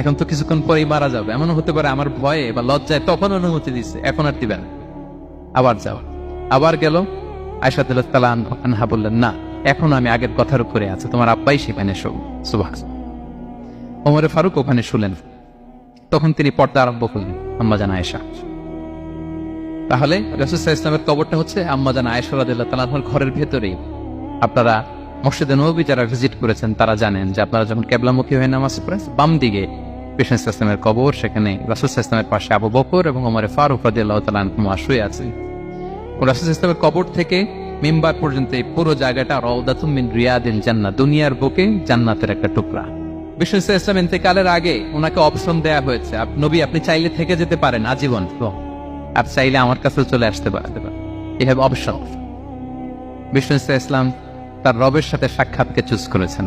এখন তো কিছুক্ষণ পরেই মারা যাবে। এমন হতে পারে আমার ভয়ে বা লজ্জায় তখন অনুমতি দিচ্ছে এখন আর দিবেন আবার যাও। আবার গেল। আয়সাদুল্লাহ বললেন, না, এখন আমি আগের কথার উপরে আছে। তোমার আব্বাই সেখানে শো সুবাহ ওমরে ফারুক ওখানে শুলেন। তখন তিনি পর্দা আরম্ভ করলেন আম্মাজান আয়েশা। তাহলে ইসলামের কবরটা হচ্ছে আম্মাজান আয়েশা রাদিল্লাহ তালাহর ঘরের ভেতরেই। আপনারা মসজিদে নবী যারা ভিজিট করেছেন, তারা জানেন যে আপনারা যখন কেবলামুখী হয়ে নামাজ পড়েন বাম দিকে কৃষ্ণ ইসলামের কবর, সেখানে রাসুল ইসলামের পাশে আবু বকর এবং ওমরে ফারুক রাদিল্লাহ তালাহ শুয়ে আছেন রাসুল ইসলামের কবর থেকে মেম্বার পর্যন্ত এই পুরো জায়গাটা রওদাতুম মিন রিয়াদিল জান্না দুনিয়ার বুকে জান্নাতের একটা টুকরা। ইসলাম ইন্তেকালের আগে ওনাকে অপশন দেয়া হয়েছে নবী, আপনি চাইলে থেকে যেতে পারেন, আজীবন। আর চাইলে আমার কাছে চলে আসতে পারেন। এই হ্যাভ অপশন ইসলাম তার রবের সাথে সাক্ষাৎকে চুজ করেছেন।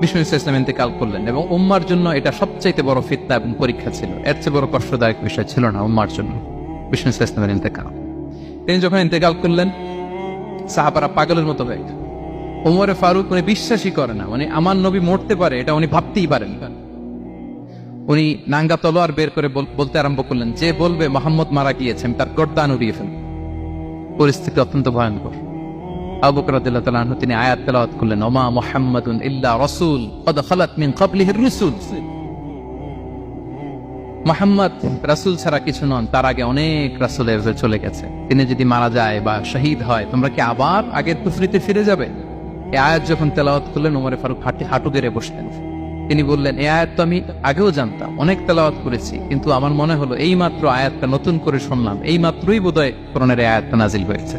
বিষ্ণু ইন্তেকাল করলেন এবং উম্মার জন্য এটা সবচাইতে বড় ফিতনা এবং পরীক্ষা ছিল। এর চেয়ে বড় কষ্টদায়ক বিষয় ছিল না উম্মার জন্য। বিষ্ণু ইসলামের ইন্তেকাল। তিনি যখন ইন্তেকাল করলেন, সাহাবারা পাগলের মতো হয়ে। ওমরে ফারুক উনি বিশ্বাসই করে না। মানে আমার নবী মরতে পারে, এটা উনি ভাবতেই পারেন। উনি নাঙ্গা তলোয়ার বের করে বল- বলতে আরম্ভ করলেন, যে বলবে, মোহাম্মদ মারা গিয়েছেন তার গর্দান উড়িয়ে ফেলবে। পরিস্থিতি অত্যন্ত ভয়ঙ্কর। তিনি আয়াত করলেন, ওমা মোহাম্মদ ছাড়া কিছু নন, তার আগে অনেক চলে গেছে। তিনি যদি মারা যায় বা শহীদ হয়, তোমরা কি আবার আগের কুফরিতে ফিরে যাবে? এই আয়াত যখন তেলাওয়াত করলেন, ওমরে ফারুক হাঁটি গেড়ে বসলেন। তিনি বললেন, এই আয়াত তো আমি আগেও জানতাম, অনেক তেলাওয়াত করেছি, কিন্তু আমার মনে হলো এই মাত্র আয়াতটা নতুন করে শুনলাম এই মাত্রই বোধহয় এই আয়াতটা নাজিল হয়েছে।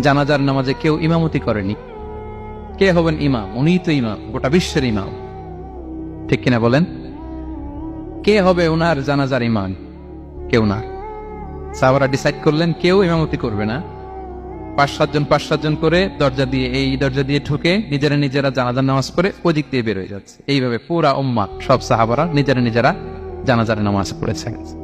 জানাজার নামাজে কেউ ইমামতি করেনি। কে হবেন ইমাম? উনিই তো ইমাম, গোটা বিশ্বের ইমাম। ঠিক কিনা বলেন? কে হবে ওনার জানাজার ইমাম? কেউ না। সাহাবারা ডিসাইড করলেন, কেউ ইমামতি করবে না। পাঁচ সাতজন পাঁচ সাতজন করে দরজা দিয়ে, এই দরজা দিয়ে ঢুকে নিজেরা নিজেরা জানাজার নামাজ পড়ে ওদিক দিয়ে বের হয়ে যাচ্ছে। এইভাবে পুরা উম্মা সব সাহাবারা নিজেরা নিজেরা জানাজার নামাজ পড়েছে